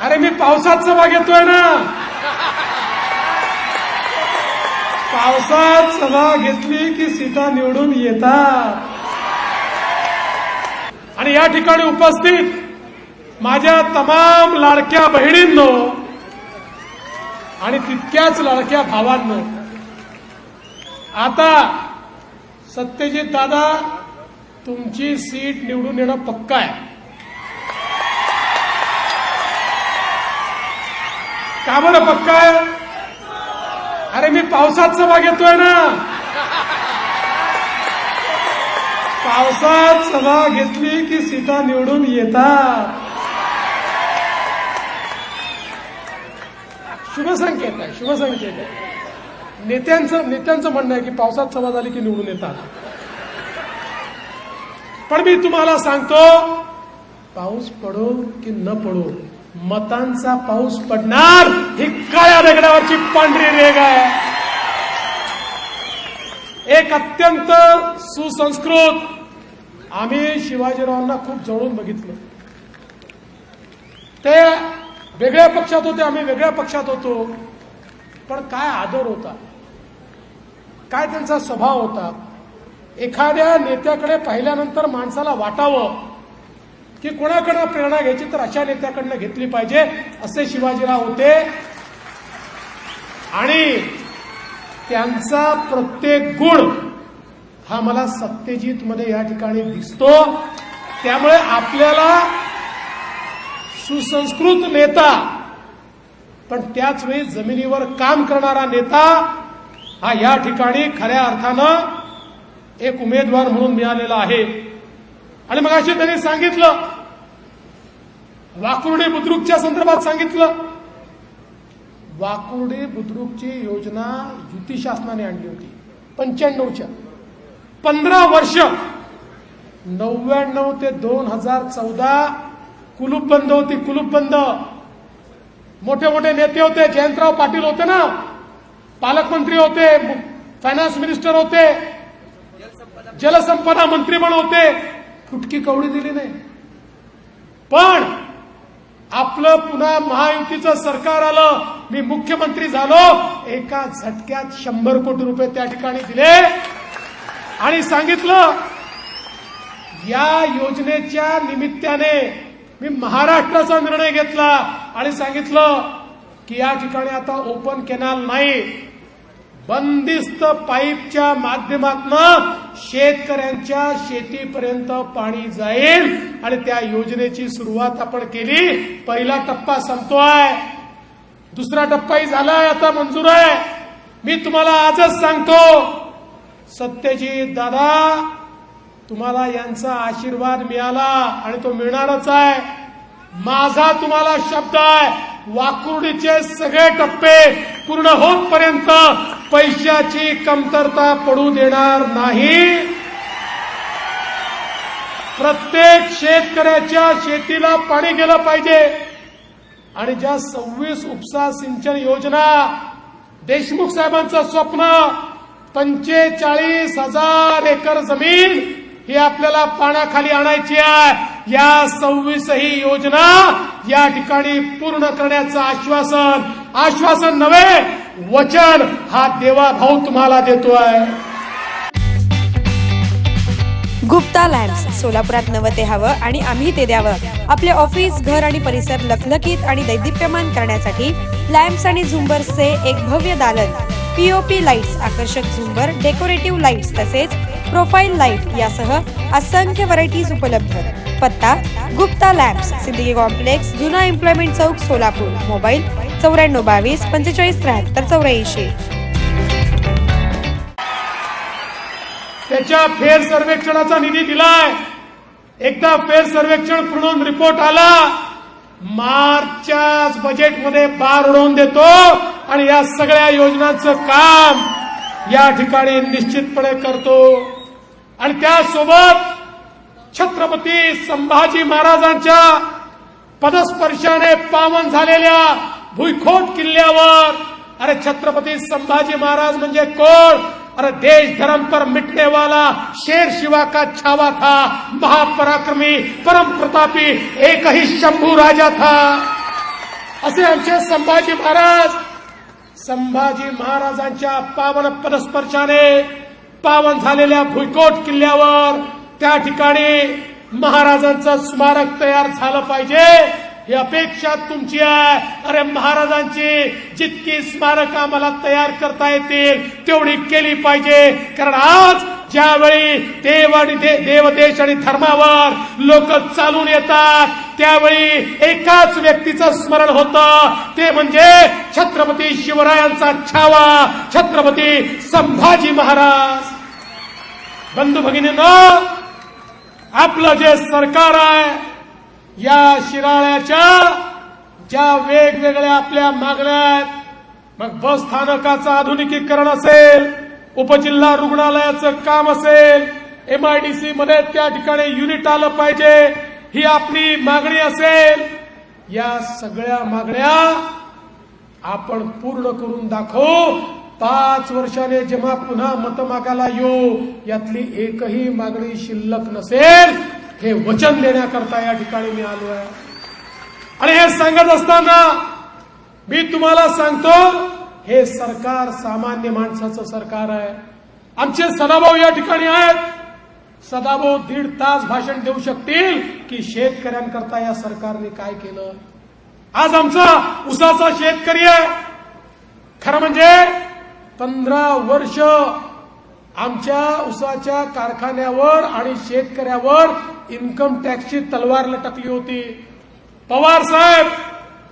अरे मी पावसात सभा घेतोय ना. पावसात सभा घेतली की सीटा निवडून येतात. आणि या ठिकाणी उपस्थित माझ्या तमाम लाडक्या बहिणींनो आणि तितक्याच लाडक्या भावांनो. आता सत्यजित दादा तुमची सीट निवडून येणं पक्का आहे. का बरं पक्का अरे मी पावसात सभा घेतोय ना. पावसात सभा घेतली की सीटा निवडून येतात. शुभसंकेत आहे शुभसंकेत आहे. नेत्यांचं नेत्यांचं म्हणणं आहे की पावसात सभा झाली की निवडून येतात. पण मी तुम्हाला सांगतो पाऊस पडो की न पडो. मतांचा पाऊस पडणार ही काळ्या दगडावरची पांढरी रेग आहे. एक अत्यंत सुसंस्कृत आम्ही शिवाजीरावांना खूप जवळून बघितलं. ते वेगळ्या पक्षात होते आम्ही वेगळ्या पक्षात होतो. पण काय आदर होता? काय त्यांचा स्वभाव होता? एखाद्या नेत्याकडे पाहिल्यानंतर माणसाला वाटावं. की कोणाकडनं प्रेरणा घ्यायची तर अशा नेत्याकडनं घेतली पाहिजे असे शिवाजीराव होते. आणि त्यांचा प्रत्येक गुण हा मला सत्यजित मध्ये या ठिकाणी दिसतो. त्यामुळे आपल्याला सुसंस्कृत नेता पण त्याच वेळी जमिनीवर काम करणारा नेता हा या ठिकाणी खऱ्या अर्थानं एक उमेदवार म्हणून मिळालेला आहे. आणि मग अशी त्यांनी सांगितलं. वाकुर्डे बुद्रुकच्या संदर्भात सांगितलं. वाकुर्डे बुद्रुकची योजना युती शासनाने आणली होती. पंच्याण्णवच्या. पंधरा वर्ष. नव्याण्णव ते दोन हजार चौदा कुलूप बंद होती कुलूप बंद. मोठे मोठे नेते होते जयंतराव पाटील होते ना. पालकमंत्री होते फायनान्स मिनिस्टर होते. जलसंपदा मंत्री पण होते. फुटकी कवडी दिली नाही. पण आपलं पुन्हा महायुतीचं सरकार आलं मी मुख्यमंत्री झालो एका झटक्यात शंभर कोटी रुपये त्या ठिकाणी दिले. आणि सांगितलं या योजनेच्या निमित्ताने मी महाराष्ट्राचा निर्णय घेतला आणि सांगितलं की या ठिकाणी आता ओपन कॅनल नाही. बंदिस्त पाईपच्या माध्यमातून शेतकऱ्यांच्या शेतीपर्यंत पाणी जाईल आणि त्या योजनेची सुरुवात आपण केली. पहिला टप्पा संपतोय. दुसरा टप्पाही झालाय आता मंजूर आहे. मी तुम्हाला आजच सांगतो सत्यजित दादा तुम्हाला यांचा आशीर्वाद मिळाला आणि तो मिळणारच आहे. माझा तुम्हाला शब्द आहे. वाकुर्डीचे सगळे टप्पे पूर्ण होतपर्यंत पैशाची कमतरता पडू देणार नाही. प्रत्येक शेतकऱ्याच्या शेतीला पाणी गेलं पाहिजे. आणि ज्या सव्वीस उपसा सिंचन योजना देशमुख साहेबांचं स्वप्न पंचेचाळीस हजार एकर जमीन ही आपल्याला पाण्याखाली आणायची आहे. या सव्वीसही योजना या ठिकाणी पूर्ण करण्याचं आश्वासन आश्वासन नव्हे वचन हा देवाभाऊ तुम्हाला देतोय. गुप्ता लॅम्प्स सोलापुरात नवं ते हवं आणि आम्ही ते द्यावं. आपले ऑफिस घर आणि परिसर लखलखीत आणि दैदिप्यमान करण्यासाठी लॅम्प्स आणि झुंबर्सचे एक भव्य दालन. पीओपी लाईट्स आकर्षक झुंबर डेकोरेटिव्ह लाईट्स तसेच प्रोफाईल लाइट यासह असंख्य व्हरायटीज उपलब्ध. पत्ता गुप्ता लॅब्स सिद्दीकी कॉम्प्लेक्स जुना एम्प्लॉयमेंट चौक सोलापूर. मोबाईल चौऱ्याण्णव बावीस पंचेचाळीस त्र्याहत्तर चौऱ्याऐंशी. त्याच्या फेर सर्वेक्षणाचा निधी दिलाय. एकदा फेर सर्वेक्षण पूर्ण रिपोर्ट आला मार्चच्याच बजेटमध्ये पार उडवून देतो आणि या सगळ्या योजनांचं काम या ठिकाणी निश्चितपणे करतो. आणि त्यासोबत छत्रपती संभाजी महाराजांच्या पदस्पर्शाने पावन झालेल्या भुईखोट किल्ल्यावर अरे छत्रपती संभाजी महाराज म्हणजे कोण? अरे देश धर्म पर मिटने वाला शेर शिवा का छावा था? महापराक्रमी परम प्रतापी एकही शंभू राजा था। असे आमचे संभाजी महाराज संभाजी महाराजांच्या पावन पदस्पर्शाने पावन झालेल्या भुईकोट किल्ल्यावर त्या ठिकाणी महाराजांचं स्मारक तयार झालं पाहिजे. ही अपेक्षा तुमची आहे. अरे महाराजांची जितकी स्मारक आम्हाला तयार करता येतील तेवढी केली पाहिजे. कारण आज ज्यावेळी देव आणि दे- देव देश आणि धर्मावर लोक चालून येतात त्यावेळी एकाच व्यक्तीचं स्मरण होतं. ते म्हणजे छत्रपती शिवरायांचा छावा छत्रपती संभाजी महाराज. बंधू भगिनीनं आपलं जे सरकार आहे या शिराळ्याच्या ज्या वेगवेगळ्या आपल्या मागण्या आहेत मग बस स्थानकाचं आधुनिकीकरण असेल उपजिल्हा रुग्णालयाचं काम असेल एमआयडीसी मध्ये त्या ठिकाणी युनिट आलं पाहिजे ही आपली मागणी असेल. या सगळ्या मागण्या आपण पूर्ण करून दाखवू. पाच वर्षाने जेव्हा पुन्हा मत मागायला येऊ यातली एकही मागणी शिल्लक नसेल. हे वचन देण्याकरता या ठिकाणी मी आलो आहे. आणि हे सांगत असताना मी तुम्हाला सांगतो हे सरकार सामान्य माणसाचं सरकार आहे. आमचे सदाभाऊ या ठिकाणी आहेत. सदाभाऊ दीड तास भाषण देऊ शकतील की शेतकऱ्यांकरता या सरकारने काय केलं? आज आमचा उसाचा शेतकरी आहे. खरं म्हणजे पंधरा वर्ष आमच्या उसाच्या कारखान्यावर आणि शेतकऱ्यावर इन्कम टॅक्सची तलवार लटकली होती. पवार साहेब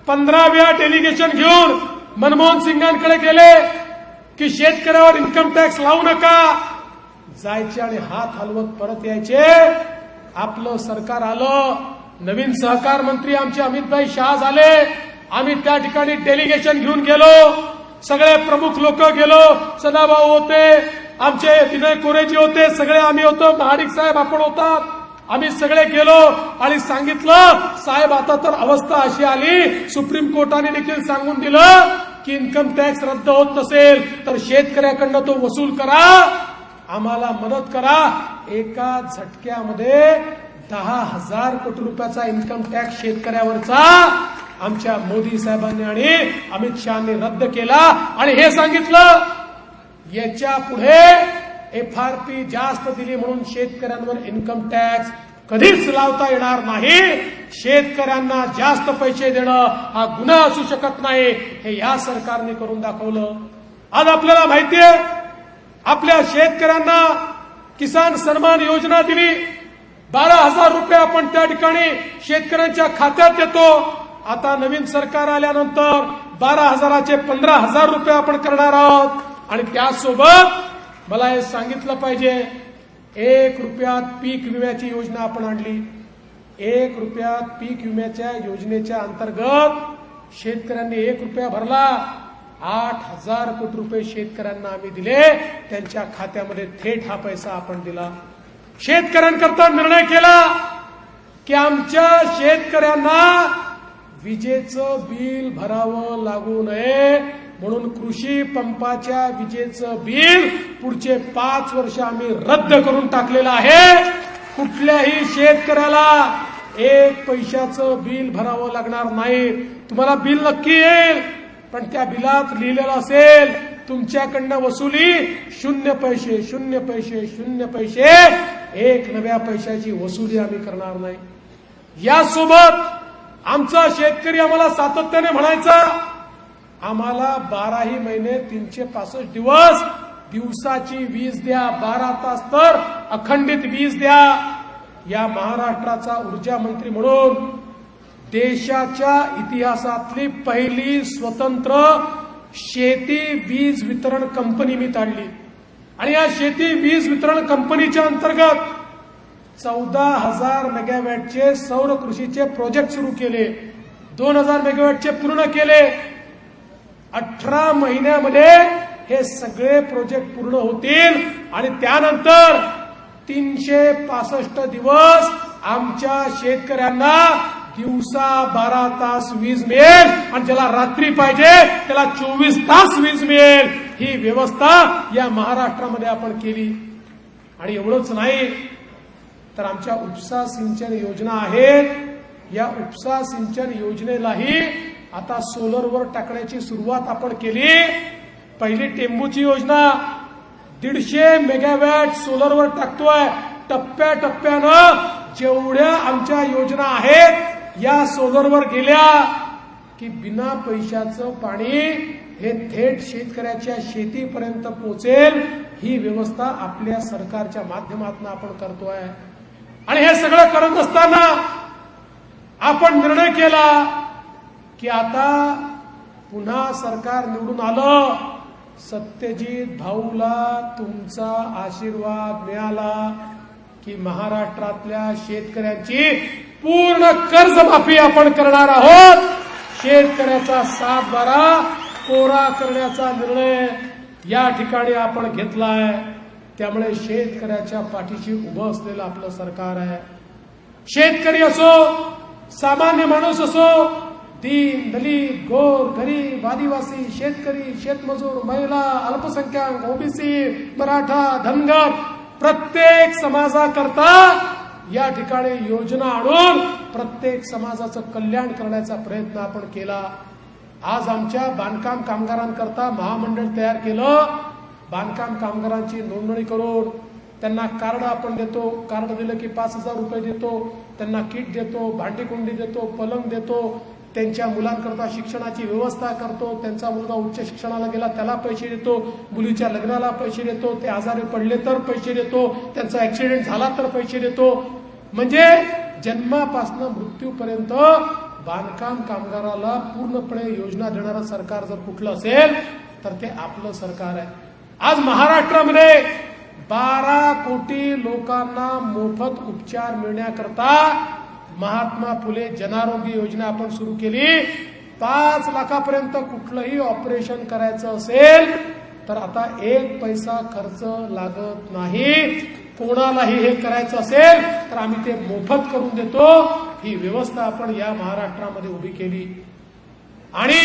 पंधराव्या डेलिगेशन घेऊन मनमोहन सिंगांकडे गेले की शेतकऱ्यावर इन्कम टॅक्स लावू नका. जायचे आणि हात हलवत परत यायचे. आपलं सरकार आलं. नवीन सहकार मंत्री आमचे अमितभाई शहा झाले. आम्ही त्या ठिकाणी डेलिगेशन घेऊन गेलो. सगळे प्रमुख लोक गेलो सदाभाऊ होते आमचे विनय कोरेजी होते सगळे आम्ही होतो महाडिक साहेब आपण होता आम्ही सगळे गेलो आणि सांगितलं साहेब आता तर अवस्था अशी आली सुप्रीम कोर्टाने देखील सांगून दिलं की इन्कम टॅक्स रद्द होत नसेल तर शेतकऱ्याकडनं तो वसूल करा आम्हाला मदत करा. एका झटक्यामध्ये दहा हजार कोटी रुपयाचा इन्कम टॅक्स शेतकऱ्यावरचा आमच्या मोदी साहेबांनी आणि अमित शहानी रद्द केला आणि हे सांगितलं याच्यापुढे एफ आर पी जास्त दिली म्हणून शेतकऱ्यांवर इन्कम टॅक्स कधीच लावता येणार नाही. शेतकऱ्यांना जास्त पैसे देणं हा गुन्हा असू शकत नाही. हे या सरकारने करून दाखवलं. आज आपल्याला माहितीये आपल्या शेतकऱ्यांना किसान सन्मान योजना दिली. बारा हजार रुपये आपण त्या ठिकाणी शेतकऱ्यांच्या खात्यात देतो. आता नवीन सरकार आल्यानंतर बारा हजाराचे पंधरा हजार रुपये आपण करणार आहोत. आणि त्यासोबत मला हे सांगितलं पाहिजे एक रुपयात पीक विम्याची योजना आपण आणली. एक रुपयात पीक विम्याच्या योजनेच्या अंतर्गत शेतकऱ्यांनी एक रुपया भरला. आठ हजार कोटी रुपये शेतकऱ्यांना आम्ही दिले. त्यांच्या खात्यामध्ये थेट हा पैसा आपण दिला. शेतकऱ्यांकरता निर्णय केला की आमच्या शेतकऱ्यांना विजेचं बिल भरावं लागू नये म्हणून कृषी पंपाच्या विजेचं बिल पुढचे पाच वर्ष आम्ही रद्द करून टाकलेलं आहे. कुठल्याही शेतकऱ्याला एक पैशाचं बिल भरावं लागणार नाही. तुम्हाला बिल नक्की येईल पण त्या बिलात लिहिलेलं असेल तुमच्याकडनं वसुली शून्य पैसे शून्य पैसे शून्य पैसे एक नव्या पैशाची वसुली आम्ही करणार नाही. यासोबत आमचा शेतकरी आम्हाला सातत्याने म्हणायचा आम्हाला बाराही महिने तीनशे पासष्ट दिवस दिवसाची वीज द्या बारा तास तर अखंडित वीज द्या. या महाराष्ट्राचा ऊर्जा मंत्री म्हणून देशाच्या इतिहासातली पहिली स्वतंत्र शेती वीज वितरण कंपनी मी ताणली आणि या शेती वीज वितरण कंपनीच्या अंतर्गत चौदा हजार मेगावॅटचे सौर कृषीचे प्रोजेक्ट सुरू केले. दोन हजार मेगावॅटचे पूर्ण केले. अठरा महिन्यामध्ये हे सगळे प्रोजेक्ट पूर्ण होतील. आणि त्यानंतर तीनशे पासष्ट दिवस आमच्या शेतकऱ्यांना दिवसा बारा तास वीज मिळेल. आणि ज्याला रात्री पाहिजे त्याला चोवीस तास वीज मिळेल. ही व्यवस्था या महाराष्ट्रामध्ये आपण केली. आणि एवढंच नाही तर आमच्या उपसा सिंचन योजना आहेत. या उपसा सिंचन योजनेलाही आता सोलरवर टाकण्याची सुरुवात आपण केली. पहिली टेंबूची योजना दीडशे मेगावॅट सोलरवर टाकतोय. टप्प्याटप्प्यानं जेवढ्या आमच्या योजना आहेत या सोलरवर गेल्या की बिना पैशाचं पाणी हे थेट शेतकऱ्याच्या शेतीपर्यंत पोहोचेल ही व्यवस्था आपल्या सरकारच्या माध्यमातून आपण करतोय. आणि हे सगळं करत असताना आपण निर्णय केला की आता पुन्हा सरकार निवडून आलं. सत्यजित भाऊला तुमचा आशीर्वाद मिळाला की महाराष्ट्रातल्या शेतकऱ्यांची पूर्ण कर्जमाफी आपण करणार आहोत. शेतकऱ्याचा सात बारा कोरा करण्याचा निर्णय या ठिकाणी आपण घेतलाय. त्यामुळे शेतकऱ्याच्या पाठीशी उभं असलेलं आपलं सरकार आहे. शेतकरी असो सामान्य माणूस असो दीन दलित गोर गरीब आदिवासी शेतकरी शेतमजूर महिला अल्पसंख्याक ओबीसी मराठा धनगर प्रत्येक समाजाकरता या ठिकाणी योजना आणून प्रत्येक समाजाचं कल्याण करण्याचा प्रयत्न आपण केला. आज आमच्या बांधकाम कामगारांकरता महामंडळ तयार केलं. बांधकाम कामगारांची नोंदणी करून त्यांना कार्ड आपण देतो कार्ड दिलं की पाच हजार रुपये देतो त्यांना किट देतो भांडीकुंडी देतो पलंग देतो त्यांच्या मुलांकरता शिक्षणाची व्यवस्था करतो त्यांचा मुलगा उच्च शिक्षणाला गेला त्याला पैसे देतो मुलीच्या लग्नाला पैसे देतो ते आजारी पडले तर पैसे देतो त्यांचा ऍक्सिडेंट झाला तर पैसे देतो. म्हणजे जन्मापासून मृत्यूपर्यंत बांधकाम कामगाराला पूर्णपणे योजना देणारं सरकार जर कुठलं असेल तर ते आपलं सरकार आहे. आज महाराष्ट्रामध्ये बारा कोटी लोकांना मोफत उपचार मिळण्याकरता महात्मा फुले जनारोग्य योजना आपण सुरू केली. पाच लाखापर्यंत कुठलंही ऑपरेशन करायचं असेल तर आता एक पैसा खर्च लागत नाही. कोणालाही हे करायचं असेल तर आम्ही ते मोफत करून देतो. ही व्यवस्था आपण या महाराष्ट्रामध्ये उभी केली. आणि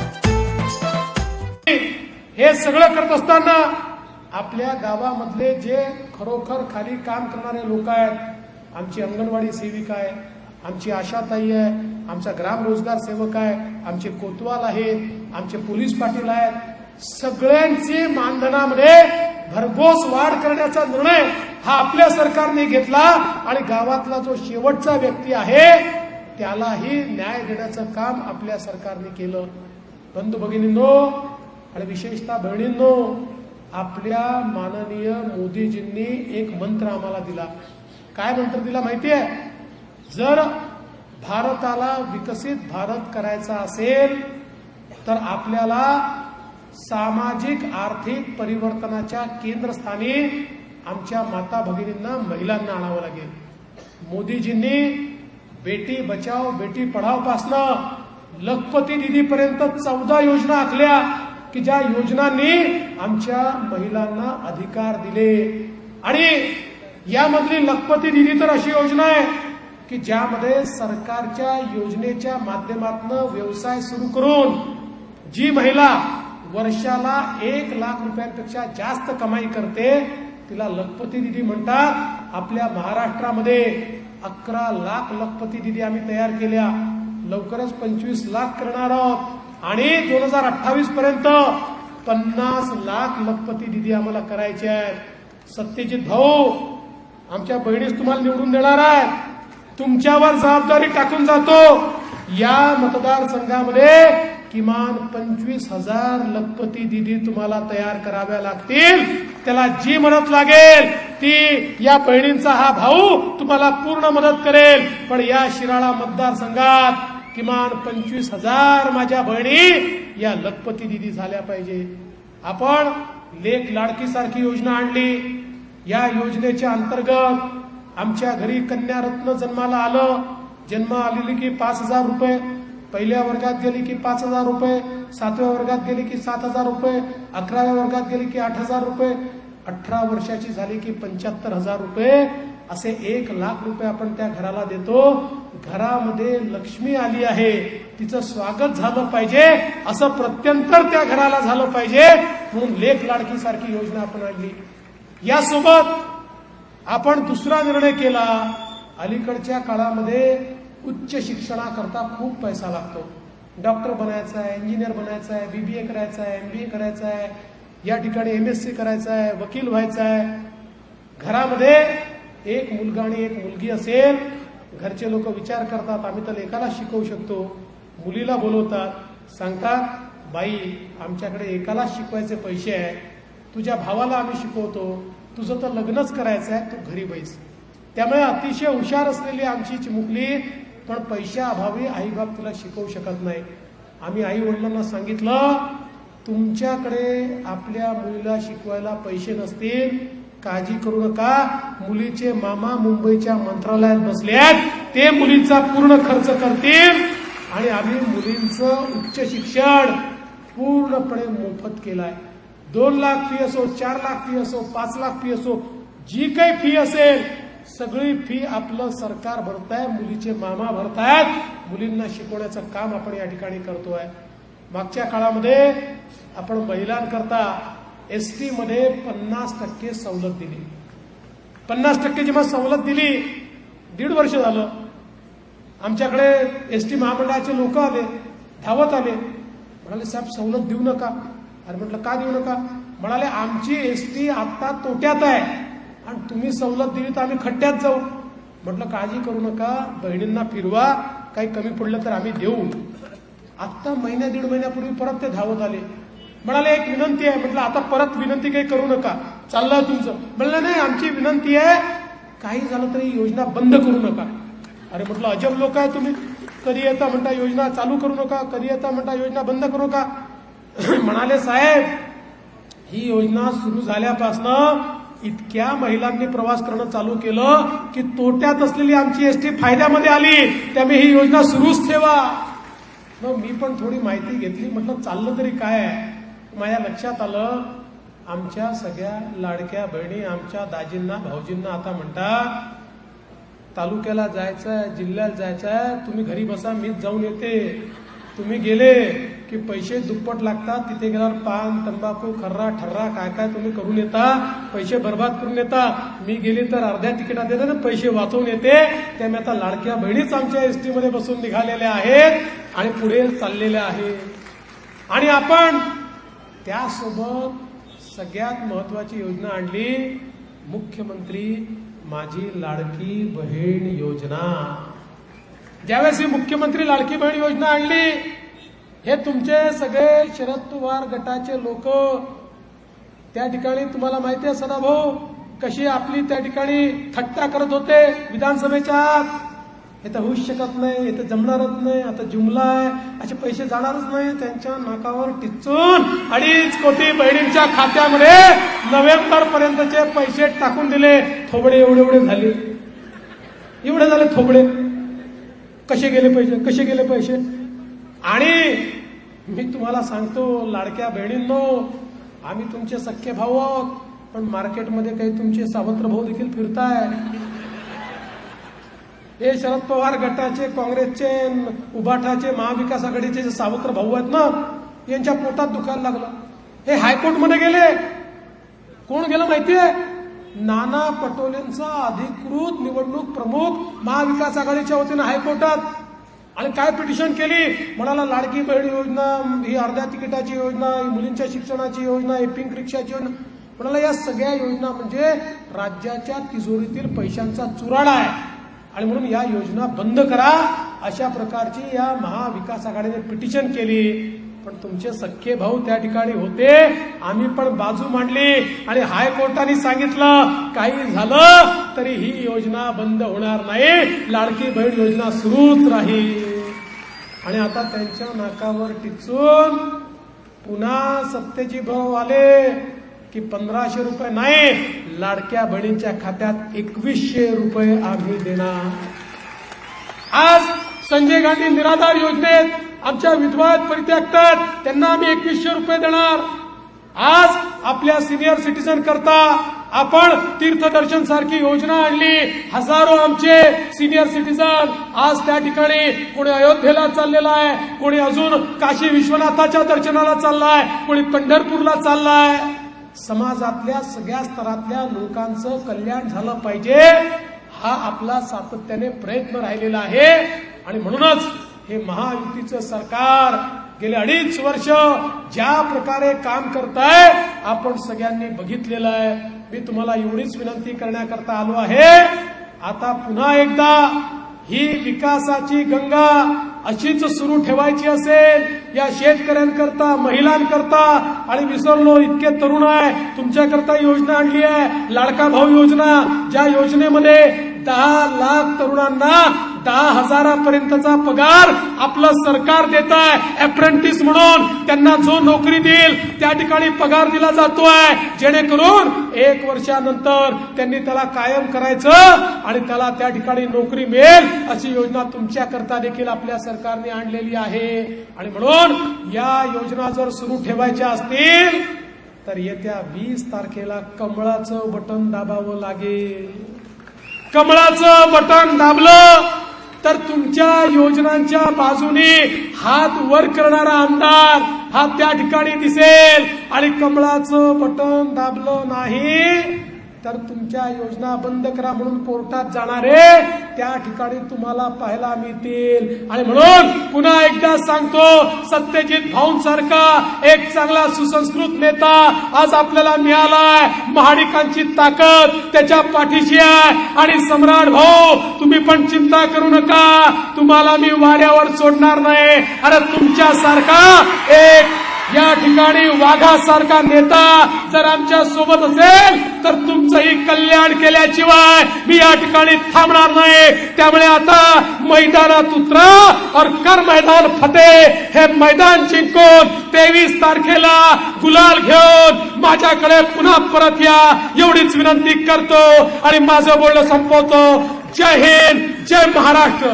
हे सगळं करत असताना आपल्या गावामधले जे खरोखर खाली काम करणारे लोक आहेत आमची अंगणवाडी सेविका आहे आमची आशाताई आहे आमचा ग्राम रोजगार सेवक आहे आमचे कोतवाल आहेत आमचे पोलीस पाटील आहेत सगळ्यांची मानधनामध्ये भरघोस वाढ करण्याचा निर्णय हा आपल्या सरकारने घेतला आणि गावातला जो शेवटचा व्यक्ती आहे त्यालाही न्याय देण्याचं काम आपल्या सरकारने केलं. बंधू भगिनींनो आणि विशेषतः बहिणींनो आपल्या माननीय मोदीजींनी एक मंत्र आम्हाला दिला. काय मंत्र दिला माहितीये? जर भारताला विकसित भारत करायचा असेल तर आपल्याला सामाजिक आर्थिक परिवर्तनाच्या केंद्रस्थानी आमच्या माता भगिनींना महिलांना आणावं लागेल. मोदीजींनी बेटी बचाव बेटी पढाव पासनं लखपती दिदीपर्यंत चौदा योजना आखल्या. की ज्या योजनांनी आमच्या महिलांना अधिकार दिले. आणि यामधली लखपती दिदी तर अशी योजना आहे की ज्यामध्ये सरकारच्या योजनेच्या माध्यमातून व्यवसाय सुरू करून जी महिला वर्षाला एक लाख रुपयांपेक्षा जास्त कमाई करते तिला लखपती दिदी म्हणतात. आपल्या महाराष्ट्रामध्ये अकरा लाख लखपती दिदी आम्ही तयार केल्या. लवकरच पंचवीस लाख करणार आहोत. आणि दोन हजार अठ्ठावीस पर्यंत पन्नास लाख लखपती दिदी आम्हाला करायचे आहेत. सत्यजित भाऊ आमच्या बहिणीस तुम्हाला निवडून देणार आहेत. तुमच्यावर जबाबदारी टाकून जातो. या मतदारसंघामध्ये किमान पंचवीस हजार लखपती दिदी तुम्हाला तयार कराव्या लागतील. त्याला जी मदत लागेल ती या बहिणींचा हा भाऊ तुम्हाला पूर्ण मदत करेल. पण या शिराळा मतदारसंघात किमान पंचवीस हजार माझ्या बहिणी या लखपती दिदी झाल्या पाहिजे. आपण लेख लाडकीसारखी योजना आणली. या योजनेच्या अंतर्गत आमच्या घरी कन्या रत्न जन्माला आलं. जन्म आलेली की पाच हजार रुपये पहिल्या वर्गात गेली की पाच हजार रुपये सातव्या वर्गात गेली की सात हजार रुपये अकराव्या वर्गात गेली की आठ हजार रुपये अठरा वर्षाची झाली की पंच्याहत्तर हजार रुपये. असे एक लाख रुपये आपण त्या घराला देतो. घरामध्ये लक्ष्मी आली आहे. तिचं स्वागत झालं पाहिजे. असं प्रत्यंतर त्या घराला झालं पाहिजे. म्हणून लेख लाडकी सारखी योजना आपण आणली. यासोबत आपण दुसरा निर्णय केला. अलीकडच्या काळामध्ये उच्च शिक्षणाकरता खूप पैसा लागतो. डॉक्टर बनायचं आहे इंजिनियर बनायचं आहे बीबीए करायचं आहे एमबीए करायचं आहे. या ठिकाणी एम एस सी करायचं आहे वकील व्हायचं आहे. घरामध्ये एक मुलगा आणि एक मुलगी असेल घरचे लोक विचार करतात आम्ही तर एकाला शिकवू शकतो. मुलीला बोलवतात सांगतात बाई आमच्याकडे एकाला शिकवायचे पैसे आहे तुझ्या भावाला आम्ही शिकवतो तुझं तर लग्नच करायचं आहे तू घरी बैस. त्यामुळे अतिशय हुशार असलेली आमची चिमुकली पण पैशाअभावी आईबाप तुला शिकवू शकत नाही. आम्ही आई वडिलांना सांगितलं तुमच्याकडे आपल्या मुलीला शिकवायला पैसे नसतील काळजी करू नका. मुलीचे मामा मुंबईच्या मंत्रालयात बसले आहेत. ते मुलींचा पूर्ण खर्च करतील. आणि आम्ही मुलींचं उच्च शिक्षण पूर्णपणे मोफत केलाय. दोन लाख फी असो चार लाख फी असो पाच लाख फी असो जी काही फी असेल सगळी फी आपलं सरकार भरताय मुलीचे मामा भरतायत. मुलींना शिकवण्याचं काम आपण या ठिकाणी करतोय. मागच्या काळामध्ये आपण महिलांकरता एस टी मध्ये पन्नास टक्के सवलत दिली. पन्नास टक्के जेव्हा सवलत दिली दीड वर्ष झालं. आमच्याकडे एस टी महामंडळाचे लोक आले धावत आले. म्हणाले साहेब सवलत देऊ नका. अरे म्हटलं का देऊ नका? म्हणाले आमची एस टी आता तोट्यात आहे आणि तुम्ही सवलत दिली तर आम्ही खड्ड्यात जाऊ. म्हटलं काळजी करू नका बहिणींना फिरवा काही कमी पडलं तर आम्ही देऊ. आत्ता महिन्या दीड महिन्यापूर्वी परत ते धावत आले. म्हणाले एक विनंती आहे. म्हटलं आता परत विनंती काही करू नका. चाललं तुमचं. म्हणलं नाही आमची विनंती आहे काही झालं तरी योजना बंद करू नका. अरे म्हटलं अजब लोक आहे तुम्ही. कधी येता म्हणता योजना चालू करू नका कधी येता म्हणता योजना बंद करू नका. म्हणाले साहेब ही योजना सुरू झाल्यापासनं इतक्या महिलांनी प्रवास करणं चालू केलं की तोट्यात असलेली आमची एसटी फायद्यामध्ये आली. त्यामुळे ही योजना सुरूच ठेवा. मग मी पण थोडी माहिती घेतली. म्हटलं चाललं तरी काय आहे? माझ्या लक्षात आलं आमच्या सगळ्या लाडक्या बहिणी आमच्या दाजींना भाऊजींना आता म्हणतात तालुक्याला जायचंय जिल्ह्याला जायचंय तुम्ही घरी बसा मीच जाऊन येते. तुम्ही गेले की पैसे दुप्पट लागतात तिथे गेल्यावर पान तंबाखू खर्रा ठर्रा काय काय तुम्ही करून येता पैसे बर्बाद करून येता. मी गेली तर अर्ध्या तिकिटात येते ना पैसे वाचवून येते. त्यामुळे आता लाडक्या बहिणीच आमच्या एस टीमध्ये बसून निघालेल्या आहेत आणि पुढे चाललेल्या आहेत. आणि आपण त्यासोबत सगळ्यात महत्वाची योजना आणली मुख्यमंत्री माझी लाडकी बहीण योजना. ज्यावेळेस ही मुख्यमंत्री लाडकी बहीण योजना आणली हे तुमचे सगळे शरद पवार गटाचे लोक त्या ठिकाणी तुम्हाला माहिती आहे सदाभाऊ कशी आपली त्या ठिकाणी थट्टा करत होते विधानसभेच्या आत. हे तर होऊच शकत नाही हे तर जमणारच नाही आता जुमला आहे. असे पैसे जाणारच नाही त्यांच्या नाकावर टिचून अडीच कोटी बहिणींच्या खात्यामध्ये नोव्हेंबर पर्यंतचे पैसे टाकून दिले. थोबडे एवढे एवढे झाले. एवढे झाले थोबडे. कसे गेले पैसे? कसे गेले पैसे? आणि मी तुम्हाला सांगतो लाडक्या बहिणींनो आम्ही तुमचे सख्खे भाऊ आहोत पण मार्केटमध्ये काही तुमचे सावत्र भाऊ देखील फिरताय. हे शरद पवार गटाचे काँग्रेसचे उभाटाचे महाविकास आघाडीचे जे सावत्र भाऊ आहेत ना यांच्या पोटात दुखायला लागलं. हे हायकोर्टमध्ये गेले. कोण गेलं माहितीये नाना पटोलेंचा अधिकृत निवडणूक प्रमुख महाविकास आघाडीच्या वतीनं हायकोर्टात. आणि काय पिटिशन केली? म्हणाला लाडकी बहीण योजना ही अर्ध्या तिकिटाची योजना ही मुलींच्या शिक्षणाची योजना ही पिंक रिक्षाची योजना. म्हणाला या सगळ्या योजना म्हणजे राज्याच्या तिजोरीतील पैशांचा चुराडा आहे. आणि म्हणून या योजना बंद करा. अशा प्रकारची या महाविकास आघाडीने पिटिशन केली. पण तुमचे सख्खे भाऊ त्या ठिकाणी होते. आम्ही पण बाजू मांडली. आणि हायकोर्टाने सांगितलं काही झालं तरी ही योजना बंद होणार नाही. लाडकी बहीण योजना सुरूच राहील. आणि आता त्यांच्या नाकावर टिचून पुन्हा सत्तेची भाऊ आले की पंधराशे रुपये नाही लाडक्या बहिणींच्या खात्यात एकवीसशे रुपये आम्ही देणार. आज संजय गांधी निराधार योजनेत आमच्या विधवा परित्यागतात त्यांना आम्ही एकवीसशे रुपये देणार. आज आपल्या सिनियर सिटीजन करता आपण तीर्थदर्शन सारखी योजना आणली. हजारो आमचे सिनियर सिटीजन आज त्या ठिकाणी कोणी अयोध्येला चाललेला आहे कोणी अजून काशी विश्वनाथाच्या दर्शनाला चाललाय कोणी पंढरपूरला चाललाय. समाजातल्या सगळ्या स्तरातल्या लोकांचं कल्याण झालं पाहिजे हा आपला सातत्याने प्रयत्न राहिलेला आहे. आणि म्हणूनच हे महायुतीचं सरकार गेले अडीच वर्ष ज्या प्रकारे काम करताय आपण सगळ्यांनी बघितलेलं आहे. मी तुम्हाला एवढीच विनंती करण्याकरता आलो आहे. आता पुन्हा एकदा ही विकासाची गंगा अशीच सुरू ठेवायची असेल या शेतकऱ्यांकरता महिलांकरता आणि विसरलो इतके तरुण आहे तुमच्याकरता योजना आणली आहे लाडका भाऊ योजना ज्या योजनेमध्ये दहा लाख तरुणांना दहा हजारापर्यंतचा पगार आपलं सरकार देत आहे अप्रेंटिस म्हणून. त्यांना जो नोकरी देईल त्या ठिकाणी पगार दिला जातोय. जेणेकरून एक वर्षानंतर त्यांनी त्याला कायम करायचं आणि त्याला त्या ठिकाणी नोकरी मिळेल अशी योजना तुमच्याकरता देखील आपल्या सरकारने आणलेली आहे. आणि म्हणून या योजना जर सुरू ठेवायच्या असतील तर येत्या वीस तारखेला कमळाचं बटन दाबावं लागेल. कमळाचं बटन दाबलं तर तुमच्या योजनांच्या बाजूने हात वर करणारा आमदार हा त्या ठिकाणी दिसेल. आणि कमळाचं बटन दाबलं नाही. तर तुमच्या योजना बंद करा म्हणून कोर्टात जाणारे त्या ठिकाणी तुम्हाला पाहायला मिळतील. आणि म्हणून पुन्हा एकदा सांगतो सत्यजित भाऊंसारखा एक चांगला सुसंस्कृत नेता आज आपल्याला मिळालाय. महाडिकांची ताकद त्याच्या पाठीशी आहे. आणि सम्राट भाऊ तुम्ही पण चिंता करू नका. तुम्हाला मी वाड्यावर सोडणार नाही. अरे तुमच्यासारखा एक या ठिकाणी वाघासारखा नेता जर आमच्यासोबत असेल तर तुमचंही कल्याण केल्याशिवाय मी या ठिकाणी थांबणार नाही. त्यामुळे आता मैदानात उतरा और कर मैदान फते हे मैदान जिंकून तेवीस तारखेला गुलाल घेऊन माझ्याकडे पुन्हा परत या. एवढीच विनंती करतो आणि माझं बोलणं संपवतो. जय हिंद जय महाराष्ट्र.